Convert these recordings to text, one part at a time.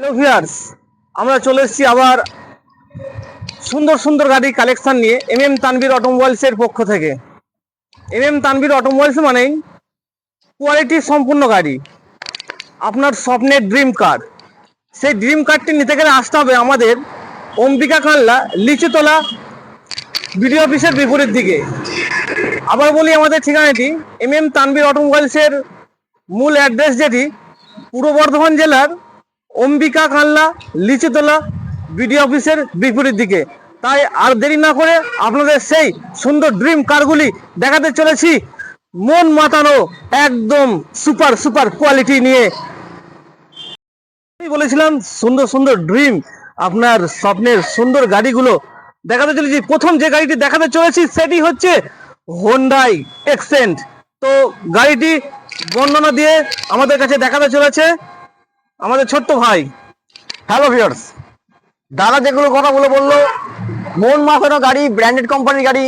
Hello viewers আমরা চলে এসেছি আবার সুন্দর সুন্দর গাড়ি কালেকশন নিয়ে এম এম তানভীর অটোমোবাইলসের পক্ষ থেকে। এম এম তানভীর অটোমোবাইলস মানেই কোয়ালিটি সম্পূর্ণ গাড়ি। আপনার স্বপ্নের ড্রিম কার সেই ড্রিম কারটি নিতে গেলে আসতে হবে আমাদের অম্বিকা কাল্লা, লিচুতলা বিডিও অফিসের বিপরীত দিকে। আবার বলি আমাদের ঠিকানাটি এম এম তানভীর অটোমোবাইলসের মূল অ্যাড্রেস যেটি, পূর্ব বর্ধমান জেলার অম্বিকা কাল্লা লিচুতলা বিডিও অফিসের বিপরীত দিকে। তাই আর দেরি না করে আপনাদের সেই সুন্দর ড্রিম কারগুলি দেখাতে চলেছি। মন মাতানো একদম সুপার সুপার কোয়ালিটি নিয়ে। আমি বলেছিলাম, সুন্দর সুন্দর ড্রিম আপনার স্বপ্নের সুন্দর গাড়িগুলো দেখাতে চলেছি। প্রথম যে গাড়িটি দেখাতে চলেছি সেটি হচ্ছে হোন্ডাই এক্সেন্ট তো গাড়িটি বর্ণনা দিয়ে আমাদের কাছে দেখাতে চলেছে। আমাদের ছোট্ট ভাই। হ্যালো ভিউয়ার্স দাদা যেগুলো কথাগুলো বলল, মন মাথানো গাড়ি ব্র্যান্ডেড কোম্পানির গাড়ি,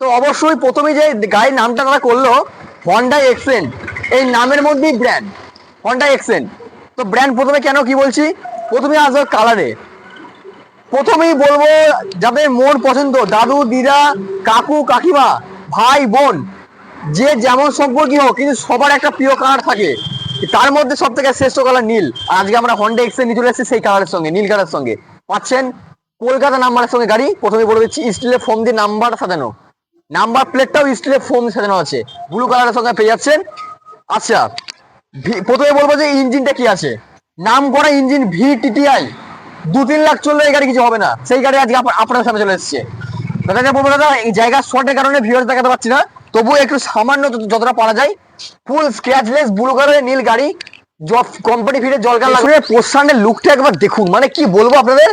তো অবশ্যই প্রথমে যে গাড়ির নামটা তারা করল হন্ডা এক্সেন এই নামের মধ্যেই ব্র্যান্ড হন্ডা এক্সেন তো ব্র্যান্ড প্রথমে কেন কি বলছি? প্রথমে আসবে কালারে প্রথমেই বলব, যাদের মন পছন্দ, দাদু, দিদা, কাকু, কাকিমা, ভাই, বোন, যে যেমন সম্পর্কই হোক, কিন্তু সবার একটা প্রিয় কালার থাকে। তার মধ্যে সব থেকে শ্রেষ্ঠ কালার নীল। আর আজকে আমরা হন্ডা এক্সে নিয়ে চলে এসেছি, সেই কালারের সঙ্গে, নীল কালারের সঙ্গে। পাচ্ছেন কলকাতা নাম্বারের সঙ্গে গাড়ি। প্রথমে বলে দিচ্ছি স্টিলের ফোম দিয়ে নাম্বার সাজানো। নাম্বার প্লেটটাও স্টিলের ফোম সাজানো আছে। ব্লু কালারের সঙ্গে পেয়ে যাচ্ছেন। আচ্ছা প্রথমে বলব যে ইঞ্জিনটা কি আছে? নাম করা ইঞ্জিন ভি টিটিআই দু তিন লাখ চললে এই গাড়ি কিছু হবে না। সেই গাড়ি আজকে আপনার সামনে চলে এসেছে। দাদা বলব দাদা, এই জায়গা শর্টের কারণে ভিউয়ার্স দেখাতে পাচ্ছি না। তবুও একটু সামান্য যত- যতটা পারা যায় ফুল স্ক্র্যাচলেস ব্লু কালারের নীল গাড়ি জব কোম্পানি ফিরে জলকার লাগবে। পোস্টানের লুকটা একবার দেখুন। মানে কি বলব আপনাদের?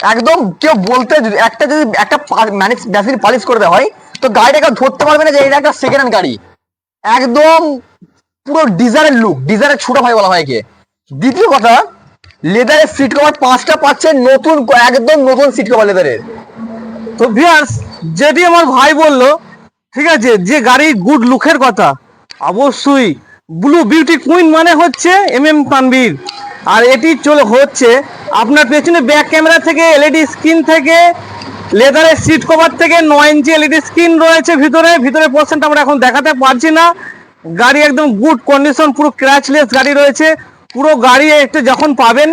একদম কেউ বলতে যদি একটা যদি একটা ম্যাসির পালিশ করে দেওয়া হয় তো গাড়িটা কেউ ধরতে পারবে না যে এটা একটা সেকেন্ড হ্যান্ড গাড়ি। একদম পুরো ডিজারের লুক ডিজারের ছোট ভাই বলা হয় একে। দ্বিতীয় কথা লেদারের সিট কভার পাঁচটা পাচ্ছে নতুন একদম নতুন সিট কভার লেদারের তো ভিয়ার্স যেটি আমার ভাই বলল ঠিক আছে যে গাড়ি গুড লুকের কথা অবশ্যই ব্লু বিউটি কুইন মানে হচ্ছে এম এম তানবীর আর এটি চলে হচ্ছে আপনার পেছনে ব্যাক ক্যামেরা থেকে এলইডি স্ক্রিন থেকে লেদারের সিট কভার থেকে নয় ইঞ্চি এলইডি স্ক্রিন রয়েছে ভিতরে। ভিতরে পোর্শনটা আমরা এখন দেখাতে পারছি না। গাড়ি একদম গুড কন্ডিশন পুরো ক্র্যাচলেস গাড়ি রয়েছে। পুরো গাড়ি একটু যখন পাবেন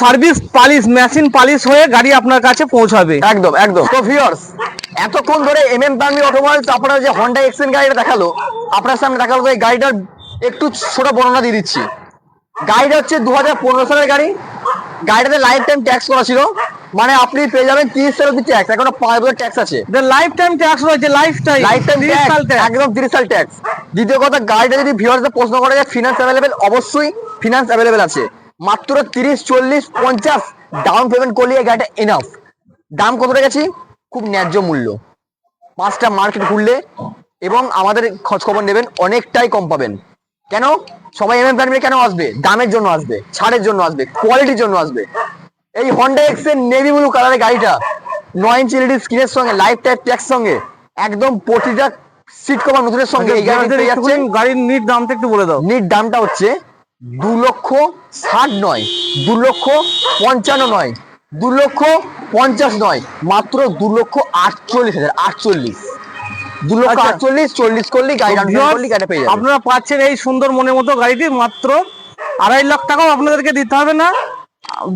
সার্ভিস পালিশ মেশিন পালিশ হয়ে গাড়ি আপনার কাছে পৌঁছাবে। একদম একদম। তো ভিউয়ার্স এতক্ষণ ধরে এম এম তানভীর অটোমোবাইলস আপনারা যে হন্ডা এক্সেন গাড়িটা দেখাল আপনার সামনে দেখাল এই গাড়িটার একটু ছোট বর্ণনা দিয়ে দিচ্ছি। গাড়িটা হচ্ছে দু হাজার পনেরো সালের গাড়ি। গাড়িটাতে লাইফ টাইম ট্যাক্স করা ছিল। মানে আপনি পেয়ে যাবেন তিরিশ সাল অব্দি ট্যাক্স এখনও পাঁচ বছর ট্যাক্স আছে। লাইফ টাইম ট্যাক্স রয়েছে লাইফ টাইম লাইফ টাইম একদম তিরিশ সাল ট্যাক্স দ্বিতীয় কথা গাড়িটা যদি ভিউয়ার্সদের প্রশ্ন করে যে ফিনান্স অ্যাভেলেবেল অবশ্যই ফিনান্স অ্যাভেলেবেল আছে। মাত্র তিরিশ চল্লিশ পঞ্চাশ ডাউন পেমেন্ট করলে এই গাড়িটা এনাফ দাম কতটা রেখেছি খুব ন্যায্য মূল্য। পাঁচটা মার্কেট ঘুরলে এবং আমাদের খোঁজ খবর নেবেন অনেকটাই কম পাবেন। কেন? সবাই এমএম প্যান্ডে কেন আসবে? দামের জন্য আসবে ছাড়ের জন্য আসবে কোয়ালিটির জন্য আসবে। এই হন্ডা এক্সের নেভি ব্লু কালারের গাড়িটা নয় ইঞ্চি এলইডি স্ক্রিনের সঙ্গে লাইফ টাইপ ট্যাক্স সঙ্গে একদম প্রতিটা সিট কভার নতুনের সঙ্গে এই গাড়ি গাড়ির নিট দামটা একটু বলে দাও। নিট দামটা হচ্ছে দু লক্ষ ষাট নয় দু লক্ষ পঞ্চান্ন নয় দু লক্ষ পঞ্চাশ নয় মাত্র দু লক্ষ আটচল্লিশ হাজার আটচল্লিশ। দু লক্ষ আচ্ছা। আটচল্লিশ চল্লিশ করলেই গাড়ি আপনারা পাচ্ছেন এই সুন্দর মনের মতো গাড়িটি মাত্র আড়াই লাখ টাকাও আপনাদেরকে দিতে হবে না।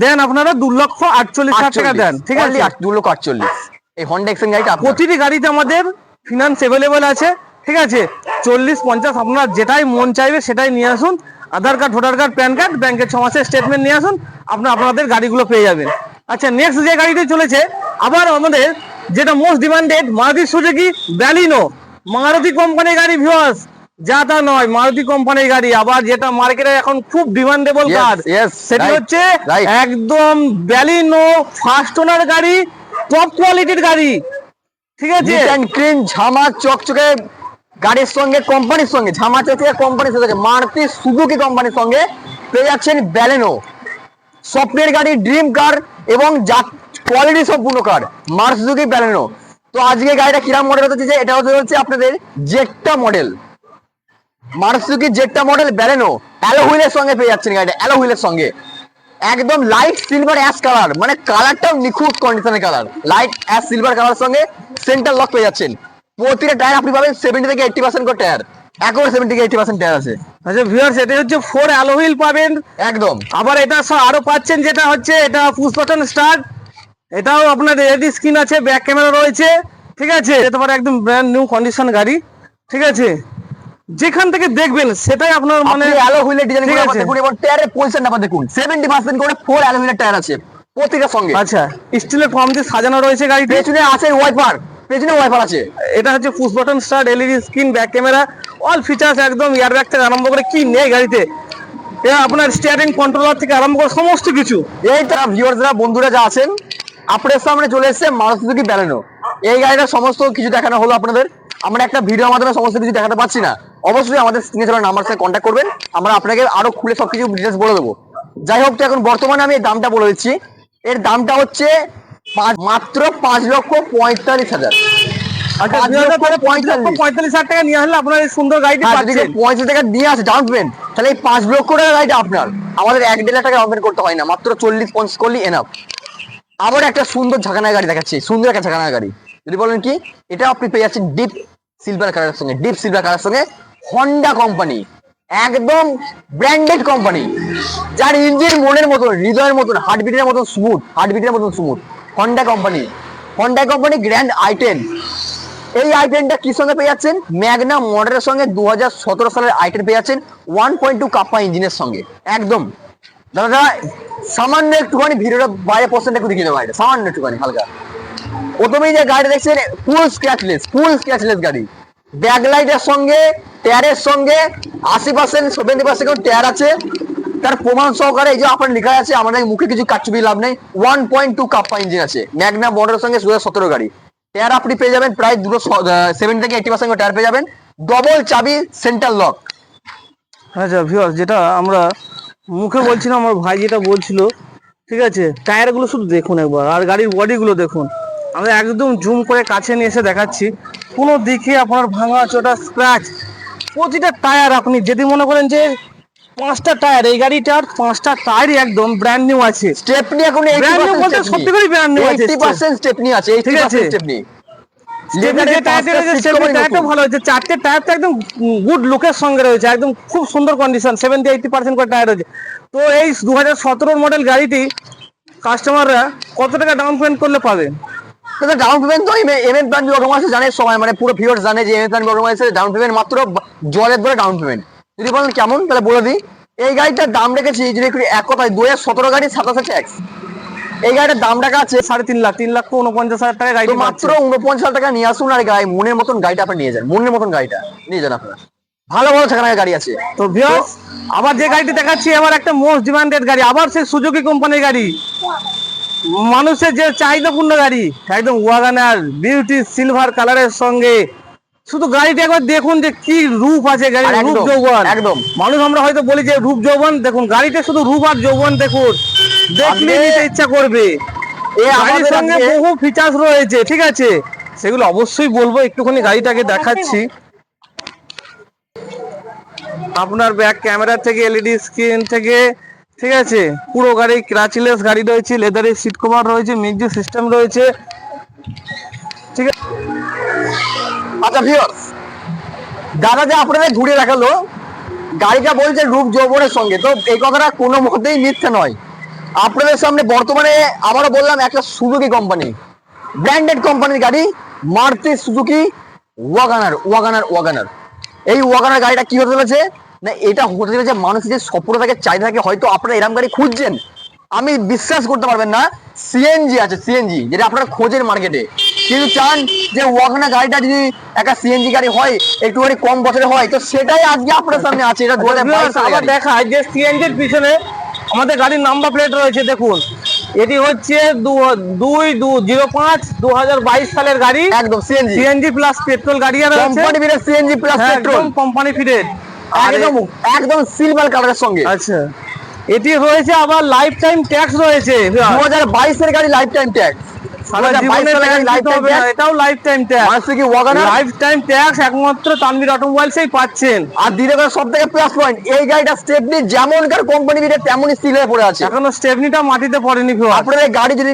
দেন আপনারা দু লক্ষ আটচল্লিশ হাজার টাকা দেন ঠিক আছে? দু লক্ষ আটচল্লিশ। এই হন্ডা এক্সেন গাড়িটা প্রতিটি গাড়িতে আমাদের ফিনান্স অ্যাভেলেবেল আছে ঠিক আছে? চল্লিশ পঞ্চাশ আপনার যেটাই মন চাইবে সেটাই নিয়ে আসুন। Aadhaar card voter card PAN card ব্যাংকের ছ মাসের স্টেটমেন্ট নিয়ে আসুন আপনার আপনাদের গাড়িগুলো পেয়ে যাবেন। আচ্ছা নেক্সট যে গাড়িটি চলেছে আবার আমাদের যেটা most demanded Maruti Suzuki Baleno. Maruti কোম্পানির গাড়ি ভিউয়ার্স যা তা নয় মারুতি কোম্পানির গাড়ি। আবার যেটা মার্কেটে এখন খুব ডিমান্ডেবল কার সেটি হচ্ছে একদম ব্যালিনো ফার্স্ট ওনার গাড়ি টপ কোয়ালিটির গাড়ি। ঠিক আছে? ক্লিন ঝামা চকচকে গাড়ির সঙ্গে কোম্পানির সঙ্গে ঝামা চকচকে কোম্পানির সঙ্গে, মারুতি সুজুকি কোম্পানির সঙ্গে পেয়ে যাচ্ছেন ব্যালেনো স্বপ্নের গাড়ি ড্রিম কার এবং যা কোয়ালিটি সম্পূর্ণ কার মার সুজুকি ব্যালেনো তো আজকে গাড়িটা কিরাম মডেল হতে যে এটা হচ্ছে আপনাদের Zeta model Maruti Zeta model Baleno alloy হুইলের সঙ্গে পেয়ে যাচ্ছেন গাড়িটা অ্যালো হুইলের সঙ্গে। একদম লাইট সিলভার অ্যাশ কালার মানে কালারটাও নিখুঁত কন্ডিশনের colour light ash silver colour সঙ্গে সেন্টার লক পেয়ে যাচ্ছেন। প্রতিটা টায়ার আপনি পাবেন সেভেন্টি থেকে এইটটি পার্সেন্ট করে টায়ার একেবারে সেভেন্টি থেকে এইটটি পার্সেন্ট টায়ার আছে। আচ্ছা ভিউয়ার্স এটা হচ্ছে ফোর অ্যালোহিল পাবেন। একদম। আবার এটা আরও পাচ্ছেন যেটা হচ্ছে এটা পুশ বাটন স্টার্ট এটাও আপনার এলইডি স্ক্রিন আছে ব্যাক ক্যামেরা রয়েছে। ঠিক আছে? এটা পারে একদম ব্র্যান্ড নিউ কন্ডিশন গাড়ি। ঠিক আছে? যেখান থেকে দেখবেন সেটাই আপনার মানে অ্যালো হুইলের ডিজাইন ঠিক আছে। দেখুন এবং টায়ারের পজিশন নাম্বার দেখুন। সেভেন্টি পার্সেন্ট করে ফোর অ্যালো হুইলের টায়ার আছে প্রতিটা সঙ্গে। আচ্ছা স্টিলের ফর্ম দিয়ে সাজানো রয়েছে গাড়িতে পেছনে আছে ওয়াইপার পেছনে ওয়াইপার আছে। এটা হচ্ছে push button start LED screen back camera all features একদম এয়ার ব্যাগ থেকে আরম্ভ করে কি নেই গাড়িতে। এটা আপনার স্টিয়ারিং কন্ট্রোলার থেকে আরম্ভ করে সমস্ত কিছু। এই তারা ভিউয়ার্সরা বন্ধুরা যা আছেন আপনাদের সামনে চলে এসেছে মারুতি সুজুকি এই গাড়িটার সমস্ত কিছু দেখানো হলো আপনাদের। আমরা একটা ভিডিও মাধ্যমে সমস্ত কিছু দেখাতে পারছি না। অবশ্যই আমাদের স্ক্রিনে চলা নাম্বার সাথে কন্ট্যাক্ট করবেন। আমরা আপনাকে আরও খুলে সবকিছু ডিটেলস বলে দেবো। যাই হোক তো এখন বর্তমানে আমি এই দামটা বলে দিচ্ছি। এর দামটা হচ্ছে মাত্র পাঁচ লক্ষ পঁয়তাল্লিশ হাজার। আচ্ছা পঁয়তাল্লিশ। হাজার টাকা নিয়ে আসলে আপনার এই সুন্দর গাড়িটি পঁয়ত্রিশ টাকা দিয়ে আসে ডাউন পেমেন্ট তাহলে এই পাঁচ লক্ষ টাকা গাড়িটা আপনার। আমাদের এক দেড় লাখ টাকা ডাউন পেমেন্ট করতে হয় না মাত্র চল্লিশ পঞ্চাশ করলেই এনাফ আবার একটা সুন্দর ঝাঁকানা গাড়ি দেখাচ্ছি সুন্দর একটা ঝাঁকানা গাড়ি। যদি বলেন কি এটা আপনি পেয়ে যাচ্ছেন ডিপ সিলভার কালারের সঙ্গে ডিপ সিলভার কালারের সঙ্গে হন্ডা কোম্পানি একদম ব্র্যান্ডেড কোম্পানি যার ইঞ্জিন মনের মতন হৃদয়ের মতন হার্টবিটের মতন স্মুথ হার্টবিটের মতন smooth Honda company Honda company grand i ten এই আইটেনটা কি সঙ্গে পেয়ে যাচ্ছেন? ম্যাগনা মডেলের সঙ্গে দু হাজার সতেরো সালের আইটেন পেয়ে যাচ্ছেন। ওয়ান পয়েন্ট টু কাপা ইঞ্জিনের সঙ্গে। একদম। দাদা, সামান্য একটুখানি ভিডিওটা বাইরে পার্সেন্ট একটু দেখিয়ে দেবো সামান্য একটুখানি, হালকা। প্রথমেই যে গাড়ি দেখছেন ফুল স্ক্র্যাচলেস ফুল স্ক্র্যাচলেস গাড়ি। ব্যাকলাইটের সঙ্গে টায়ারের সঙ্গে, আশি পার্সেন্ট সেভেন্টি পার্সেন্ট টায়ার আছে। তার প্রমাণ সহকারে এই যে আপনার লেখা আছে, আমাদের মুখে কিছু কাটছবি লাভ নেই। One point two Kappa engine আছে। ম্যাগনা মডেলের সঙ্গে দু সতেরো গাড়ি। টায়ার আপনি পেয়ে যাবেন প্রায় দুটো সেভেন থেকে এইটি পার্সেন্ট টায়ার পেয়ে যাবেন। ডবল চাবি সেন্টার লক আচ্ছা ভিউয়ার্স যেটা আমরা মুখে বলছিলাম, আমার ভাই যেটা বলছিল, ঠিক আছে? টায়ারগুলো শুধু দেখুন একবার, আর গাড়ির বডিগুলো দেখুন। আমরা একদম জুম করে কাছে নিয়ে এসে দেখাচ্ছি। কোনো দিকে আপনার ভাঙা চোটা স্ক্র্যাচ প্রতিটা টায়ার আপনি যদি মনে করেন যে পাঁচটা টায়ার এই গাড়িটার পাঁচটা টায়ার একদম ব্র্যান্ড নিউ আছে। স্টেপনি এখন Brand new বলতে সত্যি করেই brand new আছে। এইটি পার্সেন্ট স্টেপনি আছে এইটি ঠিক আছে। পার্সেন্ট স্টেপনি চারটে টায়ারটা একদম গুড লুকের সঙ্গে রয়েছে একদম খুব সুন্দর কন্ডিশন সেভেন্টি এইটি পার্সেন্ট করে টায়ার রয়েছে। তো এই দু হাজার সতেরোর মডেল গাড়িটি কাস্টমাররা কত টাকা ডাউন পেমেন্ট করলে পাবে? দাদা ডাউন পেমেন্ট তো এম এম প্ল্যান অটোমাইসে জানে সবাই মানে পুরো ভিউয়ার্স জানে যে এম এম প্ল্যান অটোমাইসে ডাউন পেমেন্ট মাত্র জলের ধরে ডাউন পেমেন্ট যদি বলেন কেমন তাহলে বলে দিই। এই গাড়িটার দাম রেখেছি যদি একটু এক কথায় দু হাজার সতেরো গাড়ি সাতাশে ট্যাক্স। এই গাড়িটার দাম রাখা আছে সাড়ে তিন লাখ তিন লক্ষ উনপঞ্চাশ হাজার টাকা গাড়ি মাত্র উনপঞ্চাশ হাজার টাকা নিয়ে আসুন আর গাড়ি মনের মতন গাড়িটা আপনি নিয়ে যান মনের মতন গাড়িটা নিয়ে যান আপনার। ভালো ভালো সেখানে গাড়ি আছে। তো ভিউয়ার্স আবার যে গাড়িটি দেখাচ্ছি আবার একটা মোস্ট ডিমান্ডেড গাড়ি আবার সেই সুজুকি কোম্পানির গাড়ি। মানুষের যে চাহিদাপূর্ণ গাড়ি একদম ওয়াগানার বিউটি সিলভার কালারের সঙ্গে শুধু গাড়িটা একবার দেখুন যে কি রূপ আছে গাড়ির রূপ যৌবন। একদম। মানুষ আমরা হয়তো বলি যে রূপ যৌবন দেখুন গাড়িতে শুধু রূপ আর যৌবন দেখুন। দেখলে নিতে ইচ্ছা করবে। এ গাড়ির আমাদের সঙ্গে বহু ফিচার্স রয়েছে ঠিক আছে? সেগুলো অবশ্যই বলব একটুখানি গাড়িটাকে দেখাচ্ছি। আপনার ব্যাক ক্যামেরা থেকে এলইডি স্ক্রিন থেকে ঠিক আছে? পুরো গাড়ি ক্রাচলেস গাড়ি রয়েছে লেদারের সিট কভার রয়েছে মিউজিক সিস্টেম রয়েছে ঠিক আছে? আচ্ছা ভিউয়ার্স দাদা যে আপনাদের ঘুরে দেখাল, গাড়িটা বলছে রূপ যৌবনের সঙ্গে। তো এই কথাটা কোনো মতেই মিথ্যে নয়। আপনাদের সামনে বর্তমানে আবারও বললাম, একটা সুজুকি কোম্পানি ব্র্যান্ডেড কোম্পানির গাড়ি, Maruti Suzuki WagonR WagonR WagonR এই ওয়াগানার গাড়িটা কি হতে চলেছে? না, এটা হতে চলেছে মানুষের যে স্বপ্ন থাকে, চাহিদা থাকে, হয়তো আপনারা এরকম গাড়ি খুঁজছেন। আমি বিশ্বাস করতে পারবেন না সিএনজি আছে সিএনজি যেটা আপনারা খোঁজেন মার্কেটে কিন্তু চান যে ওয়াগনা গাড়িটা যদি একটা সিএনজি গাড়ি হয় একটুখানি কম বছরে হয় তো সেটাই আজকে আপনার সামনে আছে এটা দু হাজার বাইশ আচ্ছা, আবার দেখায় যে সিএনজির পিছনে আমাদের গাড়ির নাম্বার প্লেট রয়েছে দেখুন। এটি হচ্ছে দুই দু জিরো পাঁচ দু হাজার বাইশ সালের গাড়ি। একদম সিএনজি সিএনজি প্লাস পেট্রোল গাড়ি আর company বিরে CNG plus petrol company fitted একদম একদম সিলভার কালারের সঙ্গে। আচ্ছা। এটি রয়েছে আবার লাইফ টাইম ট্যাক্স রয়েছে দু হাজার বাইশের গাড়ি লাইফ টাইম ট্যাক্স সারা 2022 জীবনে সালে ট্যাক্স lifetime দিতে হবে না, tax। এটাও লাইফ টাইম ট্যাক্স কি ওয়াগানার লাইফ টাইম ট্যাক্স একমাত্র তানভীর অটোমোবাইলসেই পাচ্ছেন। আর দিলে সব থেকে প্লাস পয়েন্ট এই গাড়িটা স্টেপনি যেমনকার কোম্পানি দিলে তেমনই স্টিল পড়ে আছে। এখনও স্টেপনিটা মাটিতে পড়েনি ভিউয়ার গাড়ি যদি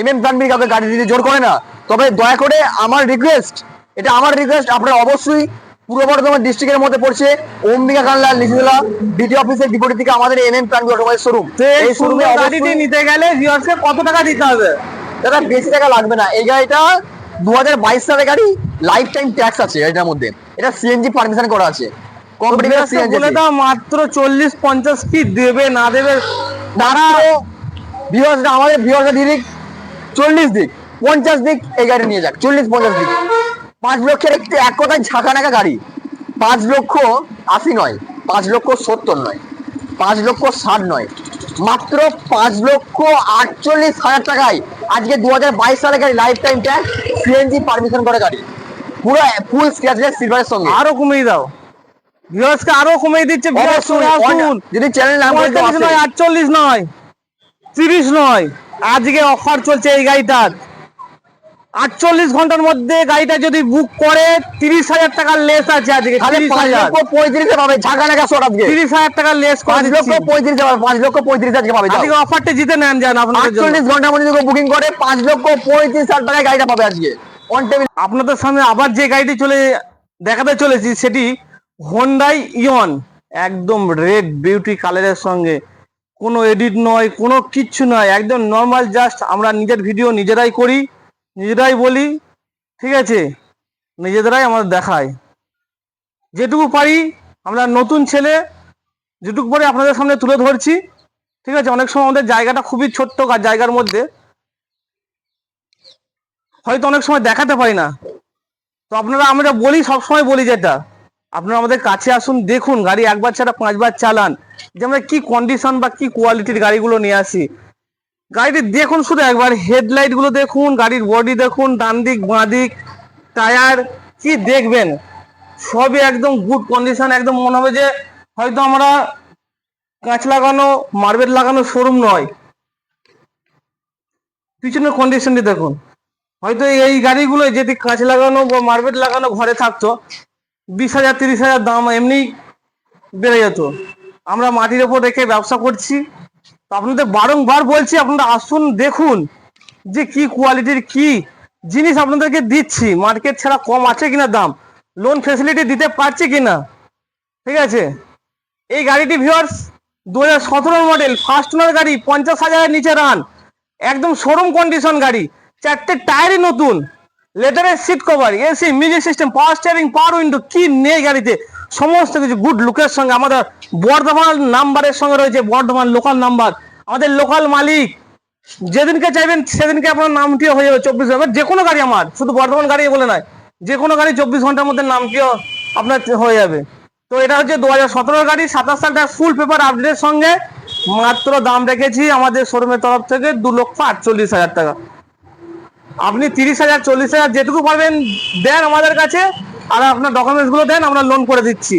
এম এম তানবির কাউকে গাড়ি দিতে জোর করে না তবে দয়া করে আমার রিকোয়েস্ট এটা আমার রিকোয়েস্ট আপনারা অবশ্যই পূর্ব বর্ধমান ডিস্ট্রিক্টের মধ্যে পড়ছে অম্বিকা কানলা লিখিদলা ডিটি অফিসের বিপরীত দিকে আমাদের এম এম অটোমোবাইল শোরুম এই শোরুমে নিতে গেলে ভিউয়ার্সকে কত টাকা দিতে হবে? দাদা বেশি টাকা লাগবে না। এই গাড়িটা দু হাজার বাইশ সালের গাড়ি লাইফ টাইম ট্যাক্স আছে এটার মধ্যে। এটা সিএনজি পারমিশন করা আছে। বলে দাও মাত্র চল্লিশ পঞ্চাশ কি দেবে না দেবে? তারা ভিউয়ার্সরা আমাদের ভিউয়ার্সরা দিক চল্লিশ দিক পঞ্চাশ দিক এই গাড়ি নিয়ে যাক চল্লিশ পঞ্চাশ দিক। পাঁচ লক্ষের একটি এক কথায় ঝাঁকা নাকা গাড়ি। পাঁচ লক্ষ আশি নয় পাঁচ লক্ষ সত্তর নয় পাঁচ লক্ষ ষাট নয় মাত্র পাঁচ লক্ষ আটচল্লিশ হাজার টাকায় আজকে দু হাজার বাইশ সালে গাড়ি life time tax CNG permission করে গাড়ি। পুরো ফুল স্ক্র্যাচলেস সিলভারের সঙ্গে। আরও কমিয়ে দাও। ভিউয়ার্সকে আরও কমিয়ে দিচ্ছে যদি চ্যানেল নাম আটচল্লিশ নয় তিরিশ নয় আজকে অফার চলছে এই গাড়িটার। আটচল্লিশ ঘণ্টার মধ্যে গাড়িটা যদি বুক করে তিরিশ হাজার টাকার লেস আছে আজকে খালি পাঁচ হাজার। লক্ষ পঁয়ত্রিশে পাবে ঝাঁকা নাকা শট আজকে তিরিশ হাজার টাকার লেস পাঁচ লক্ষ। পঁয়ত্রিশে পাবে পাঁচ লক্ষ পঁয়ত্রিশ আজকে পাবে আজকে অফারটা জিতে নেন যান আপনাদের আটচল্লিশ ঘণ্টার মধ্যে যদি বুকিং করে পাঁচ লক্ষ পঁয়ত্রিশ হাজার টাকায় গাড়িটা পাবে আজকে। অন টেবিল আপনাদের সামনে আবার যে গাড়িটি চলে দেখাতে চলেছি সেটি হোন্ডাই ইয়ন একদম রেড বিউটি কালারের সঙ্গে। কোনো এডিট নয় কোনো কিচ্ছু নয় একদম নর্মাল জাস্ট আমরা নিজের ভিডিও নিজেরাই করি। নিজেরাই বলি, ঠিক আছে? নিজেদেরাই আমাদের দেখায়। যেটুকু পারি, আমরা নতুন ছেলে, যেটুকু পারি আপনাদের সামনে তুলে ধরছি। ঠিক আছে? অনেক সময় আমাদের জায়গাটা খুবই ছোট্ট জায়গার মধ্যে। হয়তো অনেক সময় দেখাতে পারি না। তো আপনারা, আমরা বলি, সবসময় বলি যেটা। আপনারা আমাদের কাছে আসুন, দেখুন, গাড়ি একবার ছাড়া পাঁচবার চালান। যে আমরা কি কন্ডিশন বা কি কোয়ালিটির গাড়িগুলো নিয়ে আসি। গাড়িটি দেখুন শুধু একবার হেডলাইটগুলো দেখুন, গাড়ির বডি দেখুন ডান দিক বাঁ দিক টায়ার কি দেখবেন? সবই একদম গুড কন্ডিশন একদম মনে হবে যে হয়তো আমরা কাঁচ লাগানো মার্বেল লাগানো শোরুম নয়। পিছনের কন্ডিশনটি দেখুন। হয়তো এই গাড়িগুলো যদি কাঁচ লাগানো বা মার্বেল লাগানো ঘরে থাকতো, বিশ হাজার, তিরিশ হাজার দাম এমনি বেড়ে যেত। আমরা মাটির ওপর রেখে ব্যবসা করছি। আপনাদের বারংবার বলছি, আপনারা আসুন, দেখুন যে কি কোয়ালিটির কি জিনিস আপনাদেরকে দিচ্ছি। মার্কেট ছাড়া কম আছে কিনা দাম? লোন ফেসিলিটি দিতে পারছি কিনা? ঠিক আছে? এই গাড়িটি ভিউয়ার্স দু হাজার মডেল ফার্স্ট ওনার গাড়ি, পঞ্চাশ হাজারের নিচে রান একদম শোরুম কন্ডিশন গাড়ি। চারটে টায়ারই নতুন। লেটারের seat cover AC music system power steering power window কি নেই গাড়িতে? সমস্ত কিছু গুড লুকের সঙ্গে, আমাদের বর্ধমান নাম্বারের সঙ্গে রয়েছে, বর্ধমান লোকাল নাম্বার আমাদের লোকাল মালিক। যেদিনকে চাইবেন সেদিনকে আপনার নামটিও হয়ে যাবে চব্বিশ ঘণ্টা। যে কোনো গাড়ি আমার, শুধু বর্ধমান গাড়ি বলে নয়, যে কোনো গাড়ি চব্বিশ ঘণ্টার মধ্যে নামটিও আপনার হয়ে যাবে। তো এটা হচ্ছে দু হাজার সতেরো গাড়ি, সাতাশ সালটা ফুল পেপার আপডেটের সঙ্গে মাত্র দাম রেখেছি আমাদের শোরুমের তরফ থেকে দু লক্ষ আটচল্লিশ হাজার টাকা। আপনি তিরিশ হাজার, চল্লিশ হাজার যেটুকু পাবেন দেন আমাদের কাছে, আর আপনার ডকুমেন্টসগুলো দেন, আমরা লোন করে দিচ্ছি।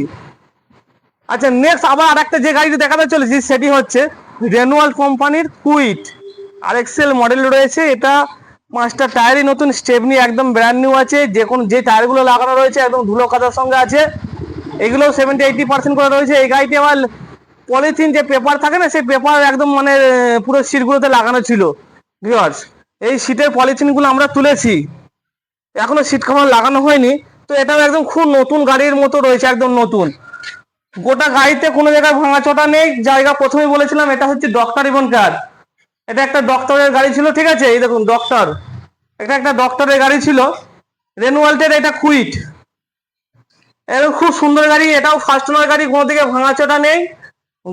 আচ্ছা নেক্সট আবার আর একটা যে গাড়িটি দেখাতে চলেছি, সেটি হচ্ছে রেনুয়াল কোম্পানির কুইট আর এক্সেল মডেল রয়েছে। এটা পাঁচটা টায়ারই নতুন স্টেপনি একদম ব্র্যান্ড নিউ আছে। যে কোন, যে টায়ারগুলো লাগানো রয়েছে, একদম ধুলো কাদার সঙ্গে আছে। এগুলো সেভেন্টি এইটি পার্সেন্ট করে রয়েছে এই গাড়িটি আবার পলিথিন যে পেপার থাকে না, সেই পেপার একদম মানে পুরো সিটগুলোতে লাগানো ছিল। ভিউয়ার্স এই সিটের পলিথিনগুলো আমরা তুলেছি। এখনও সিট কভার লাগানো হয়নি। তো এটাও একদম খুব নতুন গাড়ির মতো রয়েছে, একদম নতুন। গোটা গাড়িতে কোনো জায়গায় ভাঙাচোটা নেই। জায়গা প্রথমে বলেছিলাম, এটা হচ্ছে ডক্টর ইভন কার এটা একটা ডক্টরের গাড়ি ছিল, ঠিক আছে? এই দেখুন ডক্টর এটা একটা ডক্টরের গাড়ি ছিল। রেনুয়াল্টের এটা কুইট। এরকম খুব সুন্দর গাড়ি, এটাও ফার্স্ট ওনার গাড়ি, কোনো দিকে ভাঙাচোটা নেই।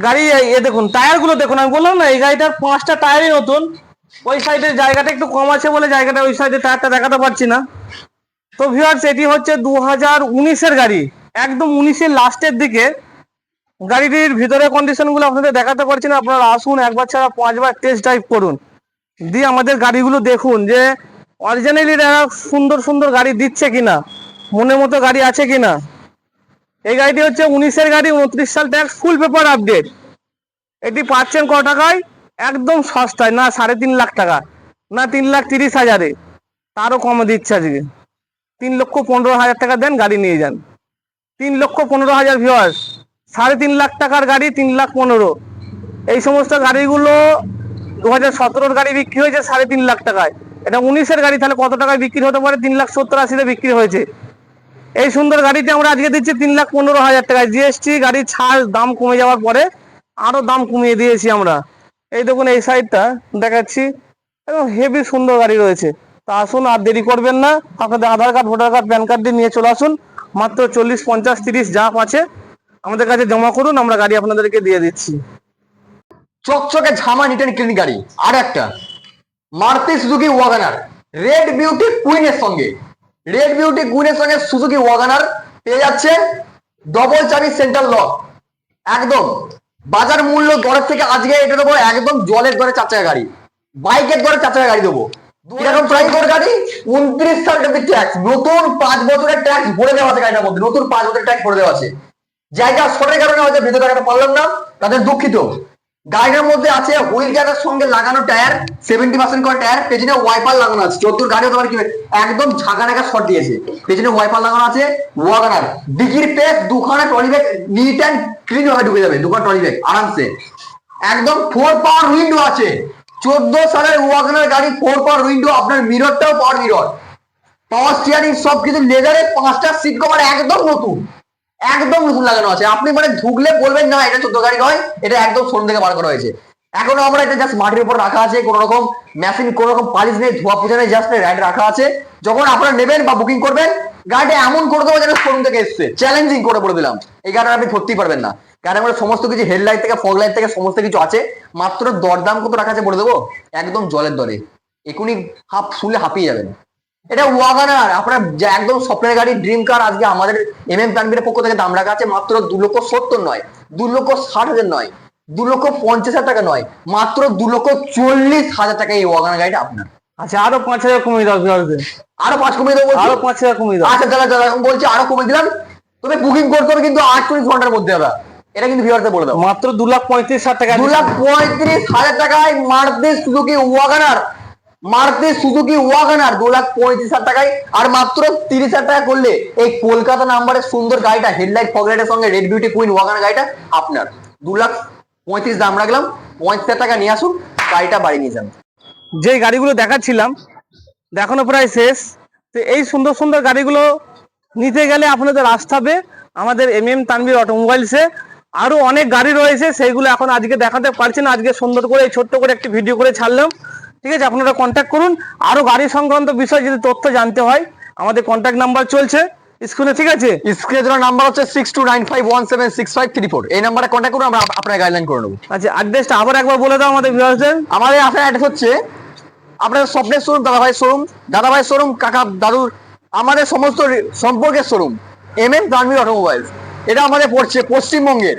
গাড়ি এ- দেখুন টায়ারগুলো দেখুন, আমি বললাম না, এই গাড়িটার পাঁচটা টায়ারই নতুন। ওই সাইডের জায়গাটা একটু কম আছে বলে জায়গাটা, ওই সাইডে টায়ারটা দেখাতে পারছি না। তো ভিউয়ার্স এটি হচ্ছে দু হাজার উনিশের গাড়ি। একদম উনিশের লাস্টের দিকে। গাড়িটির ভিতরে কন্ডিশনগুলো আপনাদের দেখাতে পারছি না। আপনারা আসুন, একবার ছাড়া পাঁচবার টেস্ট ড্রাইভ করুন। দিয়ে আমাদের গাড়িগুলো দেখুন যে অরিজিনালি এরা সুন্দর সুন্দর গাড়ি দিচ্ছে কিনা, মনের মতো গাড়ি আছে কিনা। এই গাড়িটি হচ্ছে উনিশের গাড়ি, উনত্রিশ সাল ট্যাক্স ফুল পেপার আপডেট এটি পাচ্ছেন ক টাকায়? একদম সস্তায়, না সাড়ে তিন লাখ টাকা, না তিন লাখ তিরিশ হাজারে। তারও কমে দিচ্ছে আজকে। তিন লক্ষ পনেরো হাজার টাকা দেন, গাড়ি নিয়ে যান। তিন লক্ষ পনেরো হাজার ভিওয়ার্স সাড়ে তিন লাখ টাকার গাড়ি, তিন লাখ পনেরো। এই সমস্ত গাড়িগুলো দু হাজার সতেরোর গাড়ি বিক্রি হয়েছে সাড়ে তিন লাখ টাকায়। এটা উনিশের গাড়ি, তাহলে কত টাকায় বিক্রি হতে পারে? তিন লাখ সত্তর আশিতে বিক্রি হয়েছে। এই সুন্দর গাড়িতে আমরা আজকে দিচ্ছি তিন লাখ পনেরো হাজার টাকায়। জিএসটি গাড়ির ছাড় দাম কমে যাওয়ার পরে আরও দাম কমিয়ে দিয়েছি আমরা। এই দেখুন, এই সাইডটা দেখাচ্ছি। একদম হেভি সুন্দর গাড়ি রয়েছে। তা আসুন, আর দেরি করবেন না। আপনাদের Aadhaar card, voter card, PAN card দিয়ে নিয়ে চলে আসুন। মাত্র চল্লিশ, পঞ্চাশ, তিরিশ, যা আছে আমাদের কাছে জমা করুন, আমরা গাড়ি আপনাদেরকে দিয়ে দিচ্ছি। চকচকে ঝামা নিটেন ক্লিন গাড়ি। আর একটা, Maruti Suzuki Wagon R. Red beauty কুইনের সঙ্গে। রেড বিউটি কুইনের সঙ্গে সুজুকি ওয়াগানার পেয়ে যাচ্ছে ডবল চাবি সেন্টার লক একদম, বাজার মূল্য দরের থেকে আজকে এটা দেবো একদম জলের দরে চার চাকা গাড়ি। বাইকের দরে চার চাকা গাড়ি দেবো। এরকম প্রাইস করে গাড়ি? উনত্রিশ সাল ট্যাক্স নতুন পাঁচ বছরের ট্যাক্স ভরে দেওয়া আছে গাড়িটার মধ্যে। নতুন পাঁচ বছরের ট্যাক্স ভরে দেওয়া আছে। জায়গা শর্টের কারণে হয়তো ভিতরে দেখাতে পারলাম না, তাদের দুঃখিত। গাড়িটার মধ্যে আছে হুইল গ্যাসের সঙ্গে লাগানো টায়ার সেভেন্টি পার্সেন্ট করে টায়ার, পেছনে ওয়াইপার লাগানো আছে। চোদ্দোর গাড়ি তোমার কি একদম ঝাঁকা নাকা শর্ট দিয়েছে। পেছনে ওয়াইপার লাগানো আছে, ওয়াগানার। ডিকির পেস দুখানা trolley bag neat and clean ভাবে ঢুকে যাবে, দুখানা ট্রলি ব্যাগ, আরামসে। একদম ফোর পাওয়ার উইন্ডো আছে। চোদ্দ সালের ওয়াগনার গাড়ি ফোর পাওয়ার উইন্ডো আপনার মিররটাও পাওয়ার মিরর পাওয়ার স্টিয়ারিং সব কিছু লেজারে পাঁচটা সিট কভার একদম নতুন। একদম নতুন লাগানো আছে। আপনি মানে ঢুকলে বলবেন, না, এটা চোদ্দ গাড়ি নয় এটা একদম শোরুম থেকে বার করা হয়েছে। এখনও আমরা এটা জাস্ট মাটির উপর রাখা আছে, কোনো রকম মেশিন কোনো রকম পালিশ নেই, ধোয়া পুজো নেই জাস্ট রাইড রাখা আছে। যখন আপনারা নেবেন বা বুকিং করবেন, গাড়িটা এমন করে দেবো যেন শোরুম থেকে এসছে। চ্যালেঞ্জিং করে বলে দিলাম। এই গাড়িটা আপনি ধরতেই পারবেন না। গাড়ির মধ্যে সমস্ত কিছু হেডলাইট থেকে ফগ লাইট থেকে সমস্ত কিছু আছে। মাত্র দরদাম কত রাখা আছে বলে দেবো? একদম জলের দরে। এখনই হাফ শুনলে হাঁপিয়ে যাবেন। এটা ওয়াগানার আপনার একদম স্বপ্নের গাড়ি ড্রিম কার আজকে আমাদের এম এম তানবীরের পক্ষ থেকে দাম রাখা আছে মাত্র দু লক্ষ সত্তর নয় দু লক্ষ ষাট হাজার নয় দু লক্ষ পঞ্চাশ হাজার টাকা নয় মাত্র দু লক্ষ চল্লিশ হাজার টাকা এই ওয়াগানার গাড়িটা আপনার। আচ্ছা আরও পাঁচ হাজার কমিয়ে দাও আরও পাঁচ কমিয়ে দেবো আরও পাঁচ হাজার কমিয়ে দাও। আচ্ছা দাদা দাদা বলছি আরও কমিয়ে দিলাম। তবে বুকিং করতে হবে কিন্তু আটচল্লিশ ঘণ্টার মধ্যে দাদা। এটা কিন্তু ভিউয়ারতে বলে দাও। মাত্র দু লাখ পঁয়ত্রিশ হাজার টাকা দু লাখ পঁয়ত্রিশ হাজার টাকায় Maruti Suzuki Wagon R Maruti Suzuki Wagon R দু লাখ পঁয়ত্রিশ হাজার টাকায়, আর মাত্র তিরিশ হাজার টাকা করলে এই কলকাতা নাম্বারের সুন্দর গাড়িটা, হেডলাইট ফগলাইটের সঙ্গে রেড বিউটি কুইন ওয়াগানার গাড়িটা আপনার। দু লাখ পঁয়ত্রিশ দাম রাখলাম, পঁয়ত্রিশ হাজার টাকা নিয়ে আসুন, গাড়িটা বাড়ি নিয়ে যান। যে গাড়িগুলো দেখাচ্ছিলাম দেখানো প্রায় শেষ। তো এই সুন্দর সুন্দর গাড়িগুলো নিতে গেলে আপনাদের আসতে হবে আমাদের এম এম তানভীর অটোমোবাইলসে। আরও অনেক গাড়ি রয়েছে, সেইগুলো এখন আজকে দেখাতে পারছি না, আজকে সুন্দর করে, ছোট্ট করে একটি ভিডিও করে ছাড়লাম। ঠিক আছে আপনারা কন্ট্যাক্ট করুন। আরও গাড়ি সংক্রান্ত বিষয়ে যদি তথ্য জানতে হয় আমাদের কন্ট্যাক্ট নাম্বার চলছে স্ক্রিনে ঠিক আছে? স্ক্রিনে দেওয়ার নাম্বার হচ্ছে six two nine five one seven six five three four এই নাম্বারে কন্ট্যাক্ট করুন আমরা আপনার গাইডলাইন করে নেব। আচ্ছা অ্যাড্রেসটা আবার একবার বলে দাও আমাদের ভিউয়ার্সদের আমাদের আসার অ্যাড্রেস হচ্ছে আপনার স্বপ্নের শোরুম দাদাভাই শোরুম দাদাভাই শোরুম কাকা দাদুর আমাদের সমস্ত সম্পর্কের showroom M M Tanveer automobiles এটা আমাদের পড়ছে পশ্চিমবঙ্গের।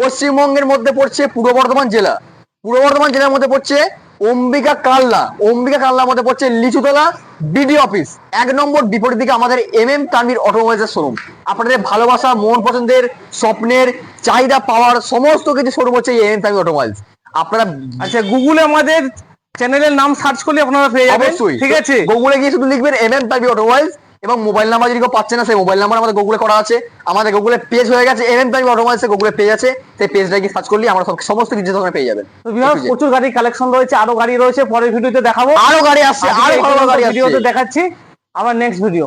পশ্চিমবঙ্গের মধ্যে পড়ছে পূর্ব বর্ধমান জেলা। পূর্ব বর্ধমান জেলার মধ্যে পড়ছে অম্বিকা কাল্লা। অম্বিকা কাল্লার মধ্যে পড়ছে লিচুতলা বিডি অফিস। এক নম্বর বিপরীত দিকে আমাদের এম এম তানভীর অটোমোবাইলসের শোরুম আপনাদের ভালোবাসা মন পছন্দের স্বপ্নের চাহিদা পাওয়ার সমস্ত কিছু শোরুম হচ্ছে এম এম তানভীর অটোমোবাইলস। আপনারা আচ্ছা গুগলে আমাদের চ্যানেলের নাম সার্চ করলে আপনারা পেয়ে যাবেন। অবশ্যই। ঠিক আছে? গুগলে গিয়ে শুধু লিখবেন এম এম তানভীর অটোমোবাইলস এবং মোবাইল নাম্বার যদি কেউ পাচ্ছে না সেই মোবাইল নাম্বার আমাদের গুগলে করা আছে। আমাদের গুগলে পেজ হয়ে গেছে এম এম টাইম অটোমাইসে গুগলে পেজ আছে সেই পেজটা গিয়ে সার্চ করলে আমরা সব সমস্ত কিছু ধরনের পেয়ে যাবেন প্রচুর গাড়ি কালেকশন রয়েছে আরও গাড়ি রয়েছে পরের ভিডিওতে দেখাবো। আরও গাড়ি আসছে আরও ভালো ভালো গাড়ি ভিডিওতে দেখাচ্ছি। আবার নেক্সট ভিডিও